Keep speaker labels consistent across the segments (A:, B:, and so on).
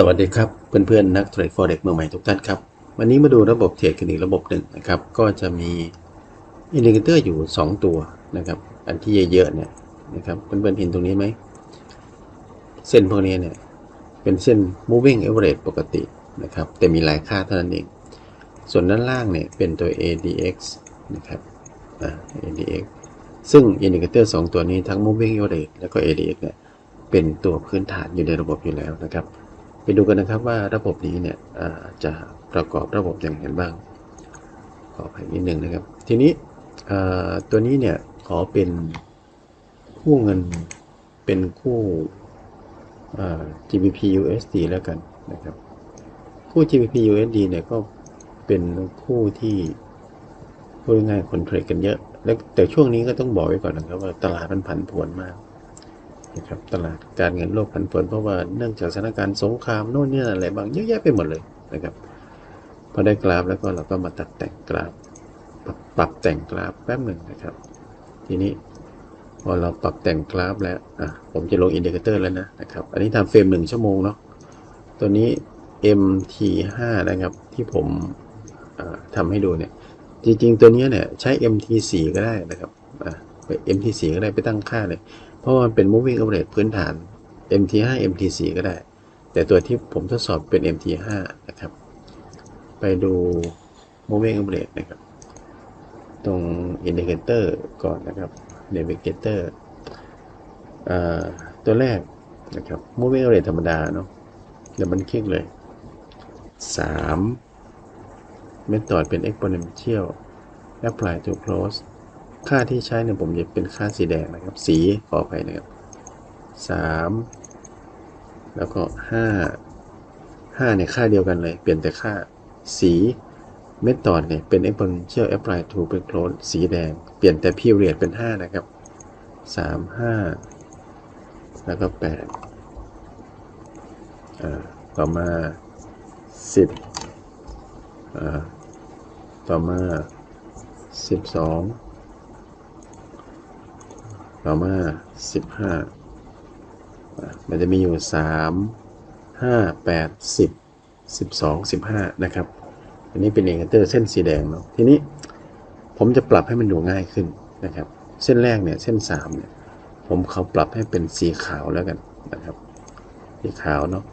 A: สวัสดีครับเพื่อนๆนักเทรด forex มือใหม่ทุกท่านครับ วันนี้มาดูระบบเทรดกันอีกระบบหนึ่งนะครับ ก็จะมีอินดิเคเตอร์อยู่ 2 ตัวนะครับ อันที่เยอะๆเนี่ยนะครับเพื่อนๆเห็นตรงนี้ไหม เส้นพวกนี้เนี่ย เป็นเส้น moving average ปกตินะครับ แต่มีหลายค่าเท่านั้นเอง ส่วนด้านล่างเนี่ยเป็นตัว ADX นะครับอ่า ADX ซึ่งอินดิเคเตอร์2ตัวนี้ทั้ง moving average แล้วก็ ADX เนี่ยเป็นตัวพื้นฐานอยู่ในระบบอยู่แล้วนะครับ ไปดูกันนะครับว่าระบบนี้เนี่ยจะประกอบระบบอย่างไรบ้าง ขออภัยนิดนึงนะครับ ทีนี้ตัวนี้เนี่ยขอเป็นคู่เงินเป็นคู่ GBP USD แล้วกันนะครับ คู่ GBP USD เนี่ยก็เป็นคู่ที่พูดง่ายคนเทรดกันเยอะ แล้วแต่ช่วงนี้ก็ต้องบอกไว้ก่อนนะครับว่าตลาดมันผันผวนมาก นะครับตลาดการเงินโลกผันผวนเพราะว่าเนื่องจากสถานการณ์สงครามโน่นนี่อะไรบางเยอะแยะไปหมดเลยนะครับพอได้กราฟแล้วก็เราก็มาตัดแต่งกราฟปรับปรับแต่งกราฟแป๊บหนึ่งนะครับ ทีนี้พอเราปรับแต่งกราฟแล้วอะผมจะลงอินดิเคเตอร์แล้วนะนะครับ อันนี้ทำเฟรมหนึ่งชั่วโมงเนาะตัวนี้ MT5 นะครับที่ผมอ่าทำให้ดูเนี่ย จริงๆ ตัวนี้เนี่ยใช้ MT4 ก็ได้นะครับอะไป MT4 ก็ได้ไปตั้งค่าเลย ราะมันเป็น moving average พื้นฐาน MT5 MT4 ก็ได้ แต่ตัวที่ผมทดสอบเป็น MT5 นะครับ ไปดู moving average นะครับ ตรง indicator ก่อนนะครับ navigator ตัวแรกนะครับ moving average ธรรมดาเนาะเดี๋ยวมันคลิกเลย 3 method เป็น exponential apply to close ค่าที่ใช้เนี่ยผมจะเป็นค่าสีแดงนะครับ สีขออภัยนะครับสามแล้วก็ห้าห้าเนี่ยค่าเดียวกันเลย เปลี่ยนแต่ค่าสีเมธอดเนี่ยเป็น exponential apply to เป็น close สีแดง เปลี่ยนแต่ period เป็นห้านะครับสามห้าแล้วก็แปดอ่าต่อมาสิบอ่าต่อมาสิบสอง ต่อมาสิบห้ามันจะมีอยู่สามห้าแปดสิบสิบสองสิบห้านะครับ อันนี้เป็นเองเตอร์เส้นสีแดงเนาะทีนี้ผมจะปรับให้มันดูง่ายขึ้นนะครับ เส้นแรกเนี่ยเส้นสามเนี่ยผมเขาปรับให้เป็นสีขาวแล้วกันนะครับ สีขาวเนาะ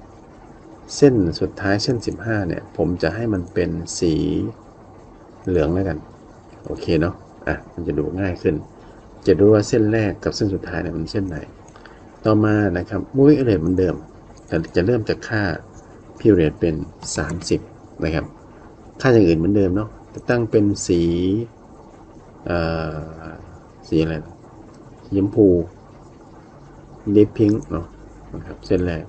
A: เส้นสุดท้ายเส้นสิบห้าเนี่ย ผมจะให้มันเป็นสีเหลืองแล้วกัน โอเคเนาะอะมันจะดูง่ายขึ้น จะดูว่าเส้นแรกกับเส้นสุดท้ายเนี่ยมันเส้นไหน ต่อมานะครับมุ้ยเรทเหมือนเดิม แต่จะเริ่มจากค่า period เป็น 30 นะครับ ค่าอย่างอื่นเหมือนเดิมเนาะจะตั้งเป็นสีเอ่อสีอะไรนะสีชมพูลิปพิงเนาะนะครับเส้นแรก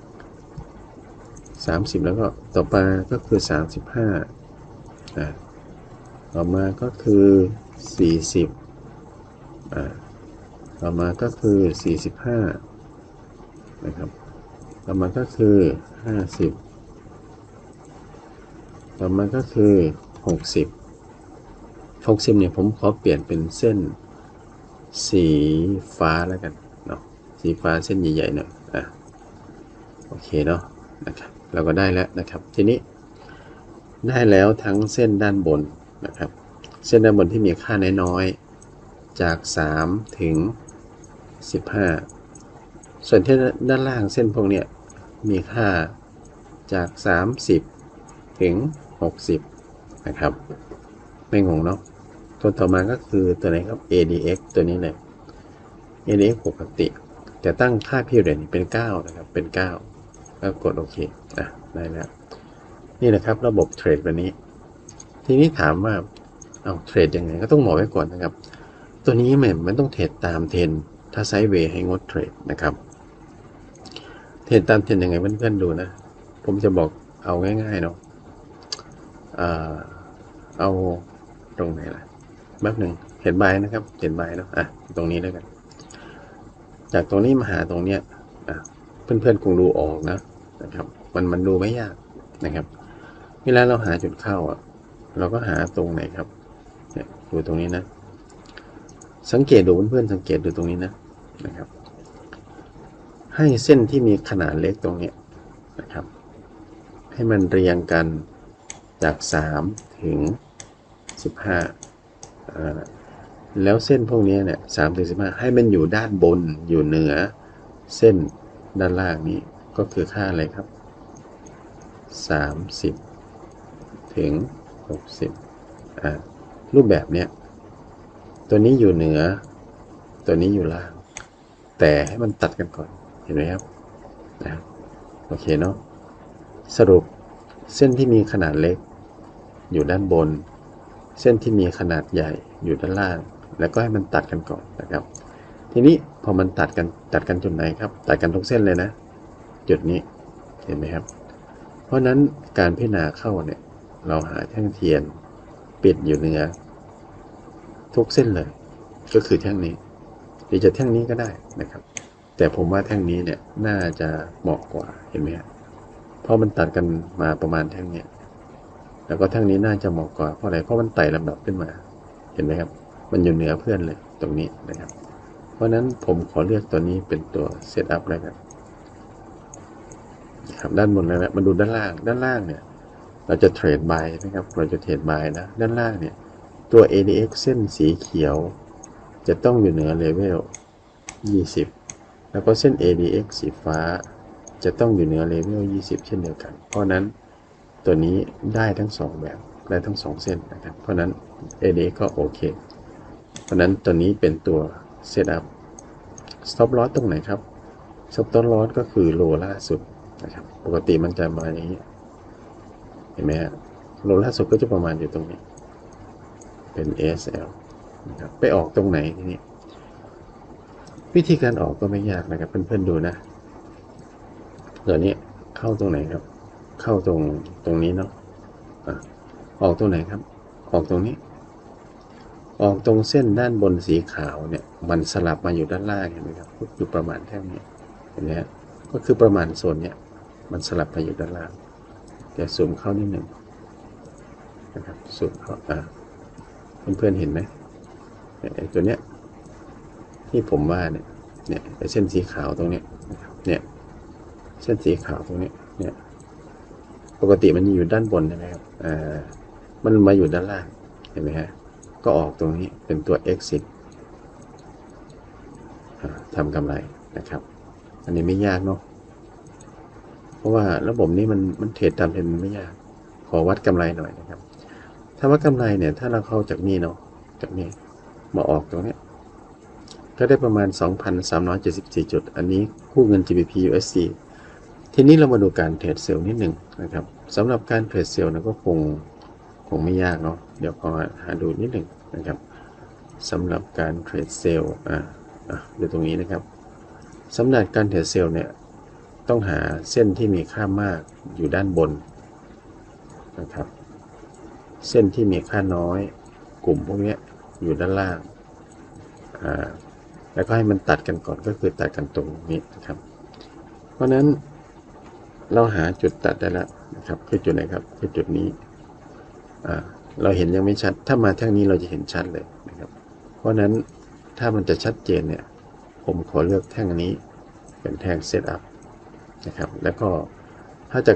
A: 30 แล้วก็ต่อไปก็คือ 35อ่าต่อมาก็คือ 40อ่า ต่อมาก็คือ 45 นะครับ ต่อมาก็คือ 50 ต่อมาก็คือ 60 60เนี่ยผมขอเปลี่ยนเป็นเส้นสีฟ้าแล้วกันเนาะ สีฟ้าเส้นใหญ่ๆหน่อย อะ โอเคเนาะ นะครับ เราก็ได้แล้วนะครับ ทีนี้ได้แล้วทั้งเส้นด้านบนนะครับ เส้นด้านบนที่มีค่าน้อยๆจาก 3 ถึง 15 ส่วนที่ด้านล่างเส้นพวกเนี้ยมีค่าจาก 30 ถึง 60 นะครับ ไม่งงเนาะ ตัวต่อมาก็คือตัวไหนครับ ADX ตัวนี้เลย ADX ปกติ แต่ตั้งค่า period เป็น 9 นะครับ เป็น9แล้วกดโอเค อะ ได้แล้ว นี่นะครับระบบเทรดแบบนี้ ทีนี้ถามว่า เอาเทรดยังไงก็ต้องบอกไว้ก่อนนะครับ ตัวนี้เหมันมันต้องเทรดตามเทรน ถ้าไซด์เวย์ให้งดเทรดนะครับ เทรดตามเทรนด์ยังไงเพื่อนๆดูนะ ผมจะบอกเอาง่ายๆเนาะเอาตรงไหนล่ะแป๊บหนึ่งเห็นใบนะครับ เห็นใบเนาะอะตรงนี้แล้วกัน จากตรงนี้มาหาตรงเนี้ยอะเพื่อนๆคงดูออกนะนะครับ มันมันดูไม่ยากนะครับ เวลาเราหาจุดเข้าอะ เราก็หาตรงไหนครับเนี่ยดูตรงนี้นะ สังเกตดูเพื่อนๆสังเกตดูตรงนี้นะนะครับ ให้เส้นที่มีขนาดเล็กตรงนี้นะครับ ให้มันเรียงกันจาก 3 ถึง 15อ่าแล้วเส้นพวกนี้เนี่ยสามถึงสิบห้าให้มันอยู่ด้านบนอยู่เหนือ เส้นด้านล่างนี้ก็คือค่าอะไรครับ 30 ถึง 60อ่ารูปแบบเนี้ย ตัวนี้อยู่เหนือ ตัวนี้อยู่ล่าง แต่ให้มันตัดกันก่อน เห็นไหมครับนะโอเคเนาะ สรุปเส้นที่มีขนาดเล็ก อยู่ด้านบน เส้นที่มีขนาดใหญ่อยู่ด้านล่าง แล้วก็ให้มันตัดกันก่อนนะครับ ทีนี้พอมันตัดกันตัดกันจุดไหนครับ ตัดกันทุกเส้นเลยนะ จุดนี้ เห็นไหมครับ เพราะนั้นการพิจารณาเข้าเนี่ย เราหาแท่งเทียน ปิดอยู่เหนือ ทุกเส้นเลย ก็คือแท่งนี้หรือจะแท่งนี้ก็ได้นะครับ แต่ผมว่าแท่งนี้เนี่ยน่าจะเหมาะกว่าเห็นไหมครับเพราะมันตัดกันมาประมาณแท่งเนี้ยแล้วก็แท่งนี้น่าจะเหมาะกว่าเพราะอะไรเพราะมันไต่ลำดับขึ้นมา เห็นไหมครับ มันอยู่เหนือเพื่อนเลยตรงนี้นะครับ เพราะฉะนั้นผมขอเลือกตัวนี้เป็นตัวเซตอัพแล้วกันครับด้านบนแล้วนะมาดูด้านล่าง ด้านล่างเนี่ย เราจะเทรดบายนะครับ เราจะเทรดบายนะ ด้านล่างเนี่ย ตัว ADX เส้นสีเขียว จะต้องอยู่เหนือเลเวล20 แล้วก็เส้น ADX สีฟ้า จะต้องอยู่เหนือเลเวล20 เช่นเดียวกัน เพราะนั้นตัวนี้ได้ทั้งสองแบบได้ทั้งสองเส้นนะครับ เพราะนั้น ADX ก็โอเค เพราะนั้นตัวนี้เป็นตัวเซตอัพ stop loss ตรงไหนครับ stop loss ก็คือโลล่าสุดนะครับ ปกติมันจะมาอย่างนี้ เห็นไหมฮะโลล่าสุดก็จะประมาณอยู่ตรงนี้ เป็น SL นะครับไปออกตรงไหนทีนี้วิธีการออกก็ไม่ยากนะครับเพื่อนๆดูนะตัวนี้เข้าตรงไหนครับ เข้าตรงตรงนี้เนาะออกตรงไหนครับ ออกตรงนี้ ออกตรงเส้นด้านบนสีขาวเนี่ย มันสลับมาอยู่ด้านล่างเห็นไหมครับก็คือประมาณแท่นี้เห็นไหมฮะก็คือประมาณโซนเนี้ยมันสลับมาอยู่ด้านล่างแต่ซูมเข้านิดหนึ่งนะครับซูมเข้าอ่า เพื่อนๆเห็นไหมเนี่ยไอ้ตัวเนี้ยที่ผมว่าเนี่ยเนี่ยไอ้เส้นสีขาวตรงเนี้ยเนี่ยเส้นสีขาวตรงเนี้ยเนี่ยปกติมันอยู่ด้านบนใช่ไหมครับอ่ามันมาอยู่ด้านล่างเห็นไหมฮะก็ออกตรงนี้เป็นตัว exit ทำกำไรนะครับ อันนี้ไม่ยากเนาะเพราะว่าระบบนี้มันมันเทรดตามเทรนไม่ยาก ขอวัดกำไรหน่อยนะ ถ้าวัดกำไรเนี่ย ถ้าเราเข้าจากนี่เนาะจากนี้มาออกตรงเนี้ยก็ได้ประมาณ 2,374 จุด อันนี้คู่เงิน GBP USD ทีนี้เรามาดูการเทรดเซลล์นิดหนึ่งนะครับสำหรับการเทรดเซลล์นะก็คงคงไม่ยากเนาะเดี๋ยวขอหาดูนิดหนึ่งนะครับสำหรับการเทรดเซลล์อะอะดูตรงนี้นะครับสำหรับการเทรดเซลล์เนี่ยต้องหาเส้นที่มีค่ามากอยู่ด้านบนนะครับ เส้นที่มีค่าน้อย กลุ่มพวกนี้อยู่ด้านล่างอ่าแล้วก็ให้มันตัดกันก่อนก็คือตัดกันตรงนี้นะครับ เพราะนั้นเราหาจุดตัดได้แล้วนะครับคือจุดไหนครับคือจุดนี้เราเห็นยังไม่ชัด ถ้ามาแท่งนี้เราจะเห็นชัดเลยนะครับ เพราะฉะนั้นถ้ามันจะชัดเจนเนี่ย ผมขอเลือกแท่งนี้เป็นแท่งเซตอัพนะครับ แล้วก็ถ้าจะ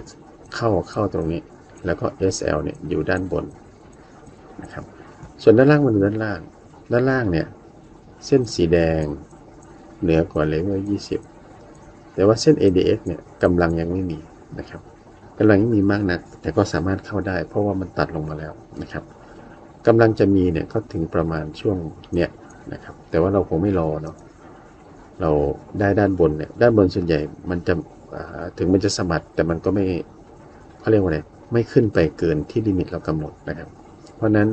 A: เข้าเข้าตรงนี้ แล้วก็ SL เนี่ยอยู่ด้านบนนะครับ ส่วนด้านล่างมันด้านล่าง ด้านล่างเนี่ยเส้นสีแดงเหนือกว่าเลเวล20 แต่ว่าเส้น ADX เนี่ยกำลังยังไม่มีนะครับกำลังยังมีมากนัก แต่ก็สามารถเข้าได้ เพราะว่ามันตัดลงมาแล้วนะครับกำลังจะมีเนี่ยก็ถึงประมาณช่วงเนี่ยนะครับ แต่ว่าเราคงไม่รอเนาะเราได้ด้านบนเนี่ยด้านบนส่วนใหญ่มันจะถึงมันจะสะบัดแต่มันก็ไม่เขาเรียกว่าอะไร ไม่ขึ้นไปเกินที่ลิมิตเรากำหนดนะครับ เพราะนั้น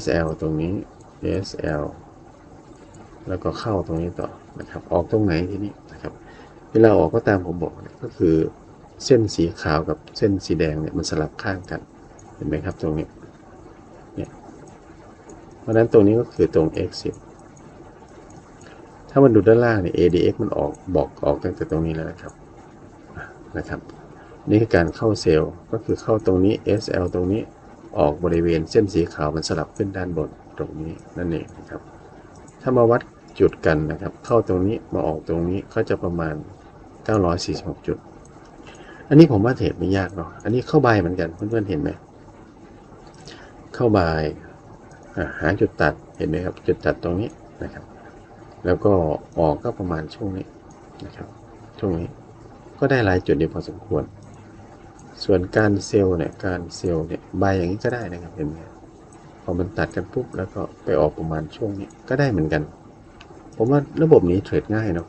A: SL ตรงนี้ SL แล้วก็เข้าตรงนี้ต่อนะครับ ออกตรงไหนทีนี้นะครับ เวลาออกก็ตามผมบอกเนี่ยก็คือเส้นสีขาวกับเส้นสีแดงเนี่ยมันสลับข้างกัน เห็นไหมครับตรงนี้เนี่ยเพราะนั้นตรงนี้ก็คือตรง exit ถ้ามันดูด้านล่างเนี่ย ADX มันออกบอกออกตั้งแต่ตรงนี้แล้วนะครับนะครับ นี่คือการเข้าเซลล์ก็คือเข้าตรงนี้ SL ตรงนี้ออกบริเวณเส้นสีขาวมันสลับขึ้นด้านบนตรงนี้นั่นเองนะครับ ถ้ามาวัดจุดกันนะครับ เข้าตรงนี้มาออกตรงนี้ก็จะประมาณ 946 จุด อันนี้ผมว่าเทรดไม่ยากเนาะอันนี้เข้าบายเหมือนกันเพื่อนๆเห็นไหมเข้าบายหาจุดตัดเห็นไหมครับ จุดตัดตรงนี้นะครับ แล้วก็ออกก็ประมาณช่วงนี้นะครับ ช่วงนี้ก็ได้หลายจุดอยู่พอสมควร ส่วนการเซลล์เนี่ยการเซลล์เนี่ยใบยอย่างนี้ก็ได้นะครับเห็นไหมพอมันตัดกันปุ๊บแล้วก็ไปออกประมาณช่วงนี้ก็ได้เหมือนกัน ผมว่าระบบนี้เทรดง่ายเนาะ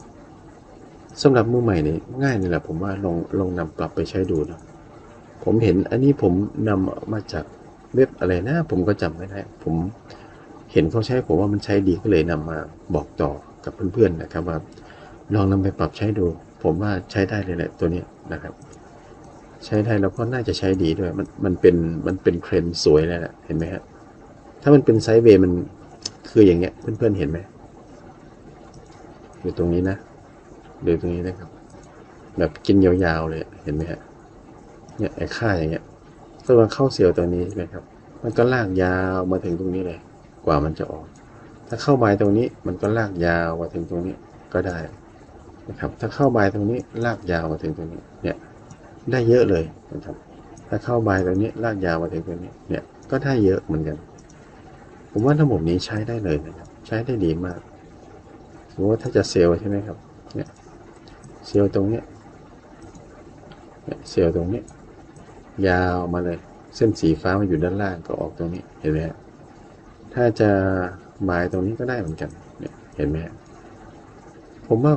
A: สำหรับมือใหม่นี่ง่ายนี่แหละผมว่าลองลองนำปรับไปใช้ดูนะผมเห็นอันนี้ผมนำมาจากเว็บอะไรนะ ผมก็จำไม่ได้ผมเห็นเขาใช้ผมว่ามันใช้ดีก็เลยนำมาบอกต่อกับเพื่อนๆนะครับว่าลองนำไปปรับใช้ดู ผมว่าใช้ได้เลยแหละตัวนี้นะครับ ใช้ได้แล้วก็น่าจะใช้ดีด้วย มันมันเป็นมันเป็นเทรนสวยเลยแหละเห็นไหมฮะถ้ามันเป็นไซด์เวย์มันคืออย่างเงี้ย เพื่อนๆเห็นไหมอยู่ตรงนี้นะดูตรงนี้นะครับ แบบกินยาวๆเลยเห็นไหมฮะเนี่ยไอ้ค่าอย่างเงี้ยตัวมันเข้าเซลล์ตัวนี้ใช่ไหมครับ มันก็ลากยาวมาถึงตรงนี้เลย กว่ามันจะออก ถ้าเข้าบตรงนี้มันก็ลากยาวมาถึงตรงนี้ก็ได้นะครับ ถ้าเข้าบตรงนี้ลากยาวมาถึงตรงนี้เนี่ย ได้เยอะเลยนะครับถ้าเข้าใบตรงนี้ลากยาวมาถึงตรงนี้เนี่ยก็ได้เยอะเหมือนกัน ผมว่าระบบนี้ใช้ได้เลยนะครับ ใช้ได้ดีมากสมมติว่าถ้าจะเซลใช่ไหมครับเนี่ยเซลตรงนี้เนี่ยเซลตรงนี้ ยาวมาเลย เส้นสีฟ้ามาอยู่ด้านล่างก็ออกตรงนี้เห็นไหมฮะถ้าจะบายตรงนี้ก็ได้เหมือนกันเนี่ยเห็นไหมผมว่า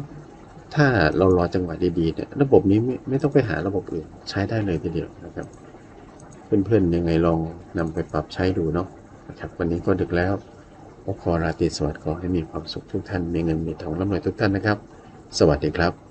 A: ถ้าเรารอจังหวะดีๆเนี่ยระบบนี้ไม่ไม่ต้องไปหาระบบอื่นใช้ได้เลยทีเดียวนะครับ เพื่อนๆยังไงลองนำไปปรับใช้ดูเนาะนะครับวันนี้ก็ดึกแล้วก็ขอราตรีสวัสดิ์ขอให้มีความสุขทุกท่านมีเงินมีทองร่ำรวยทุกท่านนะครับ สวัสดีครับ